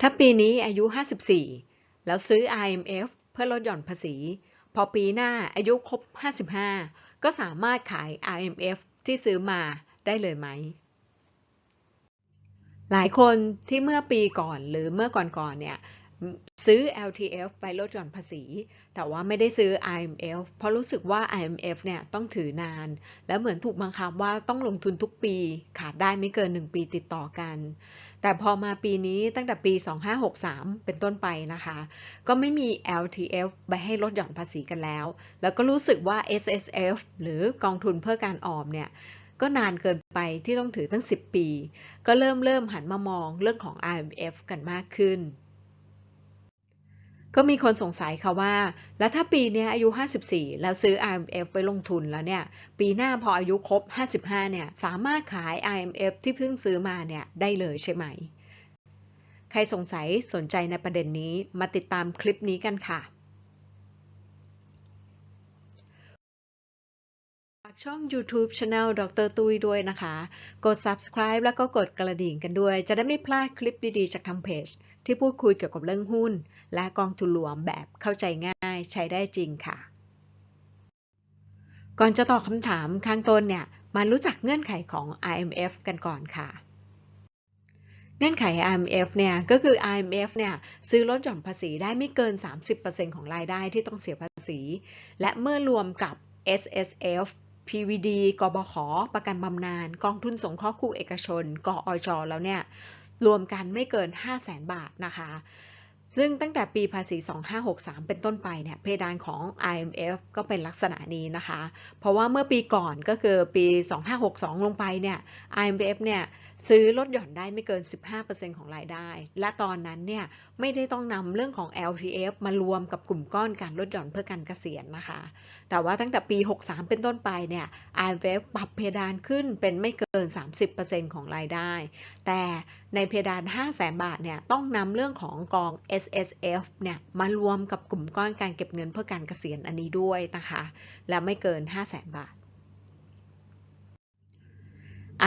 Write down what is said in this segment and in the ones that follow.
ถ้าปีนี้อายุ 54 แล้วซื้อ IMF เพื่อลดหย่อนภาษี พอปีหน้าอายุครบ 55 ก็สามารถขาย IMF ที่ซื้อมาได้เลยไหม หลายคนที่เมื่อปีก่อนหรือเมื่อก่อนๆเนี่ย ซื้อ LTF ไปลดหย่อนภาษี แต่ว่าไม่ได้ซื้อ IMF เพราะรู้สึกว่า IMF เนี่ยต้องถือนาน แล้วเหมือนถูกบังคับว่าต้องลงทุนทุกปี ขาดได้ไม่เกิน 1 ปีติดต่อกัน แต่พอมาปีนี้ตั้งแต่ปี 2563 เป็นต้นไปนะคะ ก็ไม่มี LTF ไปให้ลดหย่อนภาษีกันแล้ว แล้วก็รู้สึกว่า SSF หรือกองทุนเพื่อการออมเนี่ยก็นานเกินไปที่ต้องถือตั้ง 10 ปี ก็เริ่มเริ่มหันมามองเรื่องของ IMF กันมากขึ้น ก็มีคนสงสัยค่ะว่า แล้วถ้าปีนี้อายุ 54 แล้วซื้อ IMF ไว้ลงทุนแล้วเนี่ย ปีหน้าพออายุครบ 55 เนี่ย สามารถขาย IMF ที่เพิ่งซื้อมาเนี่ยได้เลยใช่ไหม ใครสงสัยสนใจในประเด็นนี้มาติดตามคลิปนี้กันค่ะ ฝาก ช่อง YouTube Channel ดรตุ้ยด้วยนะคะ กด subscribe แล้วก็กดกระดิ่งกันด้วย จะได้ไม่พลาดคลิปดีๆ จากทางเพจ ที่พูดคุยเกี่ยวกับเรื่องหุ้น และกองทุนรวมแบบเข้าใจง่ายใช้ได้จริงค่ะ ก่อนจะตอบคำถามข้างต้นเนี่ย มารู้จักเงื่อนไขของ IMF กันก่อนค่ะเงื่อนไข IMF เนี่ยก็คือ IMF เนี่ยซื้อลดหย่อนภาษีได้ไม่เกิน 30%ของรายได้ที่ต้องเสียภาษี และเมื่อรวมกับ SSF PVD กบข ประกันบำนาญ กองทุนสงเคราะห์คู่เอกชนกอจแล้วเนี่ย รวมกันไม่เกิน 5 0 0แสนบาทนะคะ ซึ่งตั้งแต่ปีภาษี 2563 เป็นต้นไปเนี่ย เพดานของ IMF ก็เป็นลักษณะนี้นะคะ เพราะว่าเมื่อปีก่อนก็คือปี 2562 ลงไปเนี่ย IMF เนี่ย ซื้อลดหย่อนได้ไม่เกิน 15%ของรายได้ และตอนนั้นเนี่ยไม่ได้ต้องนำเรื่องของ LTF มารวมกับกลุ่มก้อนการลดหย่อนเพื่อการเกษียณนะคะ แต่ว่าตั้งแต่ปี 63 เป็นต้นไปเนี่ย IMF ปรับเพดานขึ้นเป็นไม่เกิน 30%ของรายได้ แต่ในเพดาน 5 0 0แสนบาทเนี่ยต้องนำเรื่องของกอง SSF เนี่ยมารวมกับกลุ่มก้อนการเก็บเงินเพื่อการเกษียณอันนี้ด้วยนะคะ และไม่เกิน 5 0 0แสนบาท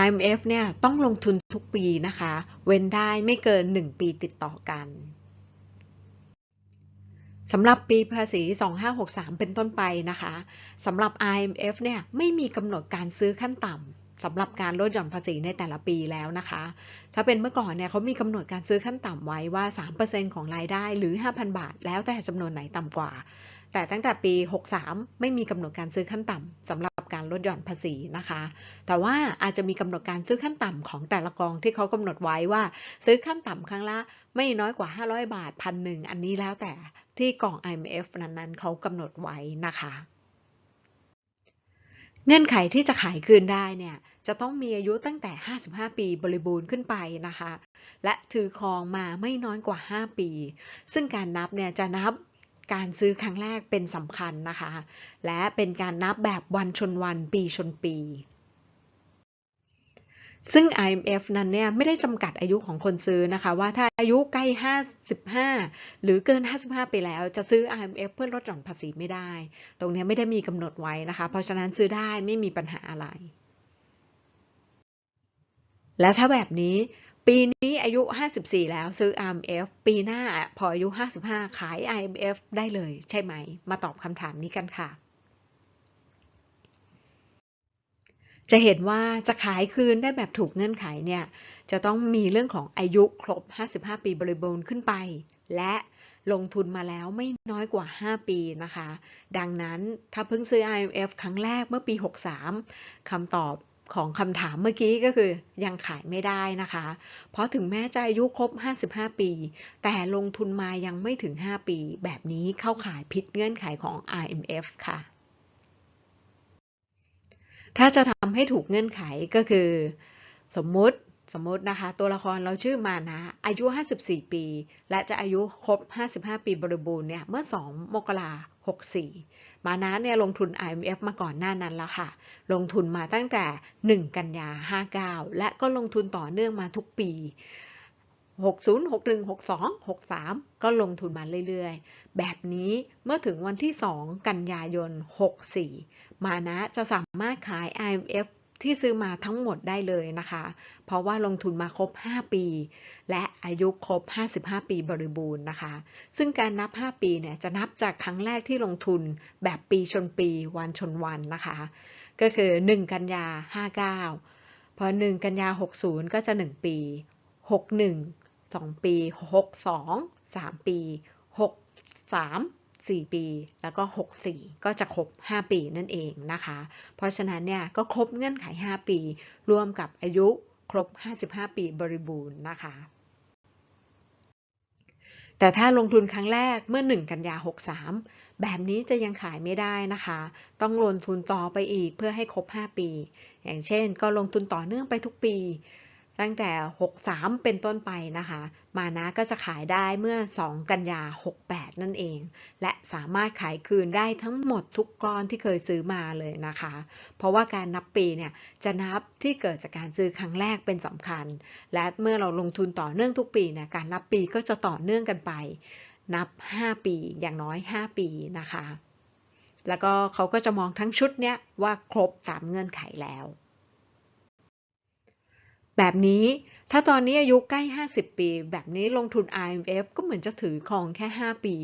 IMF เนี่ยต้องลงทุนทุกปีนะคะ เว้นได้ไม่เกิน 1 ปีติดต่อกันสำหรับปีภาษี 2563 เป็นต้นไปนะคะสำหรับ IMF เนี่ยไม่มีกำหนดการซื้อขั้นต่ำสำหรับการลดหย่อนภาษีในแต่ละปีแล้วนะคะ ถ้าเป็นเมื่อก่อนเนี่ยเขามีกำหนดการซื้อขั้นต่ำไว้ว่า 3%ของรายได้หรือ 5,000 บาท แล้วแต่จำนวนไหนต่ำกว่า แต่ตั้งแต่ปี 63 ไม่มีกำหนดการซื้อขั้นต่ำสำหรับการลดหย่อนภาษีนะคะ แต่ว่าอาจจะมีกำหนดการซื้อขั้นต่ำของแต่ละกองที่เขากำหนดไว้ว่า ซื้อขั้นต่ำครั้งละไม่น้อยกว่า 500 บาทพันหนึ่งอันนี้แล้วแต่ที่กอง IMF นั้นๆเขากำหนดไว้นะคะเงื่อนไขที่จะขายคืนได้เนี่ยจะต้องมีอายุตั้งแต่ 55 ปีบริบูรณ์ขึ้นไปนะคะ และถือครองมาไม่น้อยกว่า 5 ปี ซึ่งการนับเนี่ยจะนับ การซื้อครั้งแรกเป็นสำคัญนะคะ และเป็นการนับแบบวันชนวันปีชนปีซึ่ง IMF นั้นเนี่ยไม่ได้จำกัดอายุของคนซื้อนะคะ ว่าถ้าอายุใกล้ 55 หรือเกิน 55 ไปแล้วจะซื้อ IMF เพื่อลดหย่อนภาษีไม่ได้ ตรงนี้ไม่ได้มีกำหนดไว้นะคะ เพราะฉะนั้นซื้อได้ไม่มีปัญหาอะไร และถ้าแบบนี้ ปีนี้อายุ 54 แล้วซื้อ IMF ปีหน้าพออายุ 55 ขาย IMF ได้เลยใช่ไหม มาตอบคำถามนี้กันค่ะ จะเห็นว่าจะขายคืนได้แบบถูกเงื่อนไขเนี่ย จะต้องมีเรื่องของอายุครบ 55 ปีบริบูรณ์ขึ้นไป และลงทุนมาแล้วไม่น้อยกว่า 5 ปีนะคะ ดังนั้นถ้าเพิ่งซื้อ IMF ครั้งแรกเมื่อปี 63 คำตอบ ของคำถามเมื่อกี้ก็คือยังขายไม่ได้นะคะ เพราะถึงแม้จะอายุครบ 55 ปี แต่ลงทุนมายังไม่ถึง 5 ปี แบบนี้เข้าขายผิดเงื่อนไขของ IMF ค่ะ ถ้าจะทำให้ถูกเงื่อนไขก็คือ สมมุติสมมตินะคะ ตัวละครเราชื่อมานะอายุ 54 ปี และจะอายุครบ 55 ปีบริบูรณ์เนี่ย เมื่อ 2 มกรา 64 มานะเนี่ยลงทุน IMF มาก่อนหน้านั้นแล้วค่ะ ลงทุนมาตั้งแต่ 1 กันยา 59 และก็ลงทุนต่อเนื่องมาทุกปี 60 61 62 63 ก็ลงทุนมาเรื่อยๆ แบบนี้เมื่อถึงวันที่ 2 กันยายน 64 มานะจะสามารถขาย IMF ที่ซื้อมาทั้งหมดได้เลยนะคะ เพราะว่าลงทุนมาครบ 5 ปี และอายุครบ 55 ปีบริบูรณ์นะคะ ซึ่งการนับ 5 ปีเนี่ยจะนับจากครั้งแรกที่ลงทุนแบบปีชนปีวันชนวันนะคะ ก็คือ 1 กันยา 59 พอ 1 กันยา 60 ก็จะ 1 ปี 61 2 ปี 62 3 ปี 63 4 ปี แล้วก็ 64 ก็จะครบ 5 ปีนั่นเองนะคะ เพราะฉะนั้นเนี่ยก็ครบเงื่อนไข 5 ปี รวมกับอายุครบ 55 ปีบริบูรณ์นะคะ แต่ถ้าลงทุนครั้งแรกเมื่อ 1 กันยา 63 แบบนี้จะยังขายไม่ได้นะคะ ต้องลงทุนต่อไปอีกเพื่อให้ครบ 5 ปี อย่างเช่น ก็ลงทุนต่อเนื่องไปทุกปี ตั้งแต่ 63 เป็นต้นไปนะคะ มานะก็จะขายได้เมื่อ 2 กันยา 68 นั่นเอง และสามารถขายคืนได้ทั้งหมดทุกก้อนที่เคยซื้อมาเลยนะคะ เพราะว่าการนับปีเนี่ยจะนับที่เกิดจากการซื้อครั้งแรกเป็นสำคัญ และเมื่อเราลงทุนต่อเนื่องทุกปีเนี่ยการนับปีก็จะต่อเนื่องกันไป นับ 5 ปีอย่างน้อย 5 ปีนะคะ แล้วก็เขาก็จะมองทั้งชุดเนี้ยว่าครบตามเงื่อนไขแล้ว แบบนี้ถ้าตอนนี้อายุใกล้ 50 ปี แบบนี้ลงทุน IMF ก็เหมือนจะถือครองแค่ 5 ปี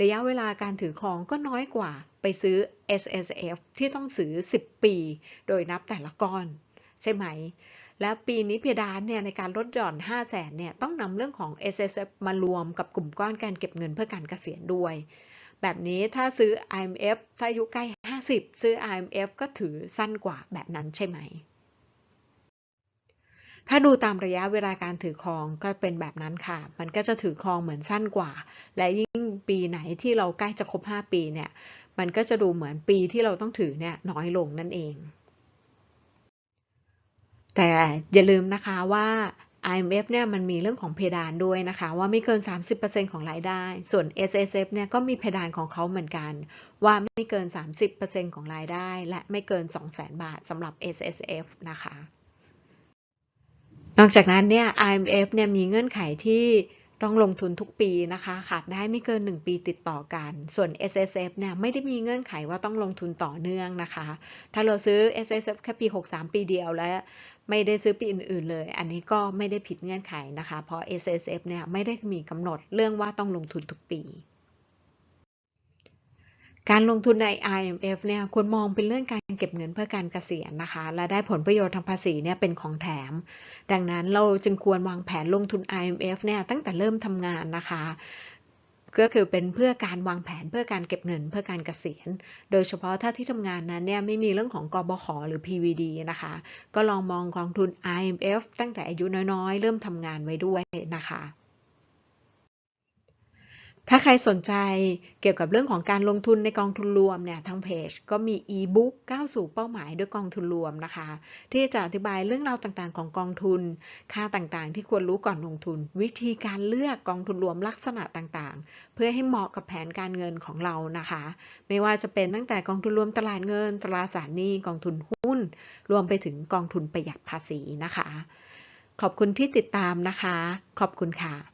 ระยะเวลาการถือครองก็น้อยกว่าไปซื้อ S S F ที่ต้องซื้อ 10 ปี โดยนับแต่ละก้อน ใช่ไหม และปีนี้เพดานเนี่ยในการลดหย่อน 5 0 0แสนเนี่ยต้องนำเรื่องของ S S F มารวมกับกลุ่มก้อนการเก็บเงินเพื่อการเกษียณด้วย แบบนี้ถ้าซื้อ IMF ถ้าอายุใกล้ 50 ซื้อ IMF ก็ถือสั้นกว่าแบบนั้นใช่ไหม ถ้าดูตามระยะเวลาการถือครองก็เป็นแบบนั้นค่ะ มันก็จะถือครองเหมือนสั้นกว่า และยิ่งปีไหนที่เราใกล้จะครบ 5 ปีเนี่ย มันก็จะดูเหมือนปีที่เราต้องถือเนี่ยน้อยลงนั่นเอง แต่อย่าลืมนะคะว่า IMF เนี่ยมันมีเรื่องของเพดานด้วยนะคะ ว่าไม่เกิน 30%ของรายได้ ส่วน S S F เนี่ยก็มีเพดานของเขาเหมือนกัน ว่าไม่เกิน 30%ของรายได้ และไม่เกิน 200,000 บาทสำหรับ S S F นะคะ อกจากนั้นเนี่ย IMF เนี่ยมีเงื่อนไขที่ต้องลงทุนทุกปีนะคะขาดได้ไม่เกิน 1 ปีติดต่อกัน ส่วน S S F เนี่ยไม่ได้มีเงื่อนไขว่าต้องลงทุนต่อเนื่องนะคะ ถ้าเราซื้อ S S F แค่ปี 63 ปีเดียวและไม่ได้ซื้อปีอื่น ๆ เลย อันนี้ก็ไม่ได้ผิดเงื่อนไขนะคะ เพราะ S S F เนี่ยไม่ได้มีกำหนดเรื่องว่าต้องลงทุนทุกปีการลงทุนใน IMF เนี่ยควรมองเป็นเรื่องการ เก็บเงินเพื่อการเกษียณนะคะ และได้ผลประโยชน์ทางภาษีเนี่ยเป็นของแถม ดังนั้นเราจึงควรวางแผนลงทุน IMF เนี่ยตั้งแต่เริ่มทำงานนะคะก็คือเป็นเพื่อการวางแผนเพื่อการเก็บเงินเพื่อการเกษียณ โดยเฉพาะถ้าที่ทำงานนั้นเนี่ยไม่มีเรื่องของกบขหรือ PVD นะคะ ก็ลองมองกองทุน IMF ตั้งแต่อายุน้อยๆ เริ่มทำงานไว้ด้วยนะคะ ถ้าใครสนใจเกี่ยวกับเรื่องของการลงทุนในกองทุนรวมเนี่ยทางเพจก็มีอีบุ๊กก้าวสู่เป้าหมายด้วยกองทุนรวมนะคะ ที่จะอธิบายเรื่องราวต่างๆ ของกองทุน ค่าต่างๆ ที่ควรรู้ก่อนลงทุน วิธีการเลือกกองทุนรวมลักษณะต่างๆ เพื่อให้เหมาะกับแผนการเงินของเรานะคะ ไม่ว่าจะเป็นตั้งแต่กองทุนรวมตลาดเงิน ตราสารหนี้กองทุนหุ้น รวมไปถึงกองทุนประหยัดภาษีนะคะ ขอบคุณที่ติดตามนะคะ ขอบคุณค่ะ